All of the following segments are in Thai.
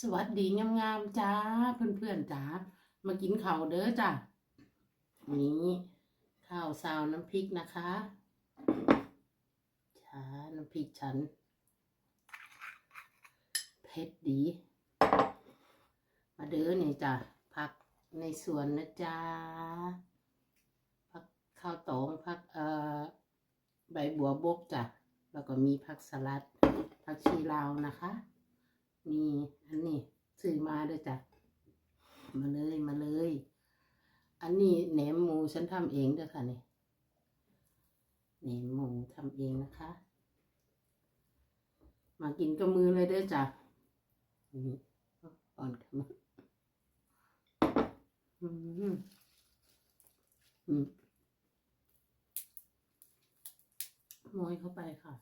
สวัสดีงามๆจ้าเพื่อนๆจ้ามากินข้าวเด้อจ้ะนี้ข้าวซาวน้ำพริกนะคะช้าน้ำพริกฉันเผ็ดดี มาเด้อเนี่ยจ้ะผักในสวนนะจ้าผักข้าวตองผักเอ่อใบบัวบกจ้ะแล้วก็มีผักสลัดผักชีลาวนะคะ มีอันนี้ซื้อมาด้วยจ้ะมาเลยมาเลย อันนี้แหนมหมูฉันทำเองด้วยค่ะนี่แหนมหมูทำเองนะคะ มากินกับมือเลยด้อจ้ะนี่อ่อนขึ้นมาอืมอืมโมยเข้าไปค่ะ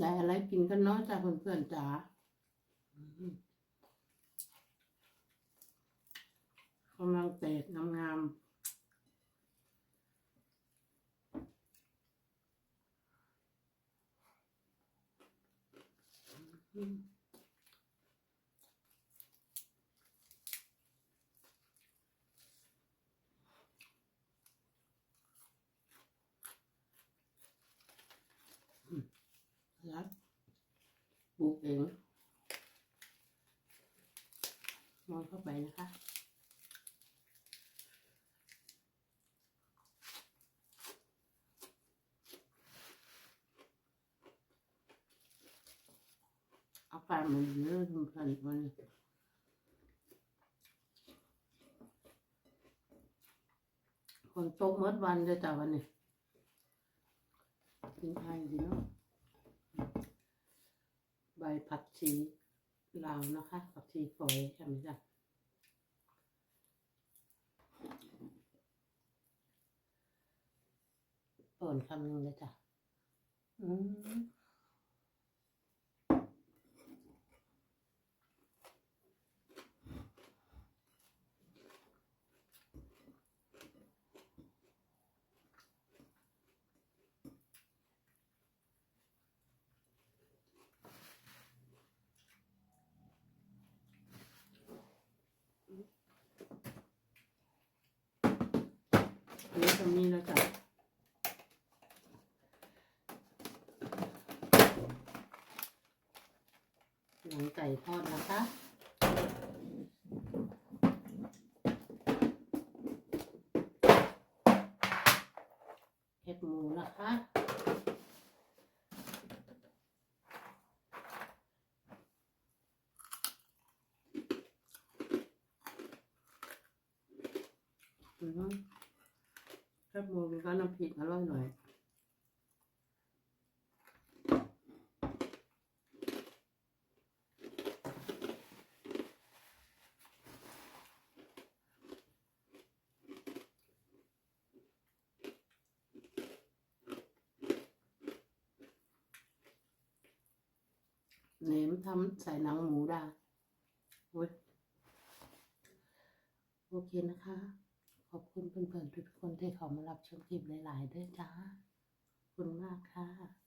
ยายอะไรกินกันเนาะจ้าเพื่อนๆจ๋าอืมกำลังแตกงามๆ อืมรักปลูกเองมองเข้าไปนะคะเอากาศมันเยอะทุกท่านวันนี้คนตกหมดวันเลยจ้ะวันนี้กินไทยดีเนาะ ใบผักชีลาวนะคะผักชีฝอยใช่ไหมจ๊ะป่นคำหนึ่งเลยจ้ะอืม อันนี้ต รงนี้แล้วจ้ะหนังไก่ทอดนะคะเห็ดหมูนะคะอือฮึ เห็ดหมูกับน้ำพริกอร่อยหน่อยเนมทำใส่หนังหมูได้โอเคนะคะ ขอบคุณเพื่อนๆทุกคนที่เขามารับชมคลิปหลายๆด้วยจ้า ขอบคุณมากค่ะ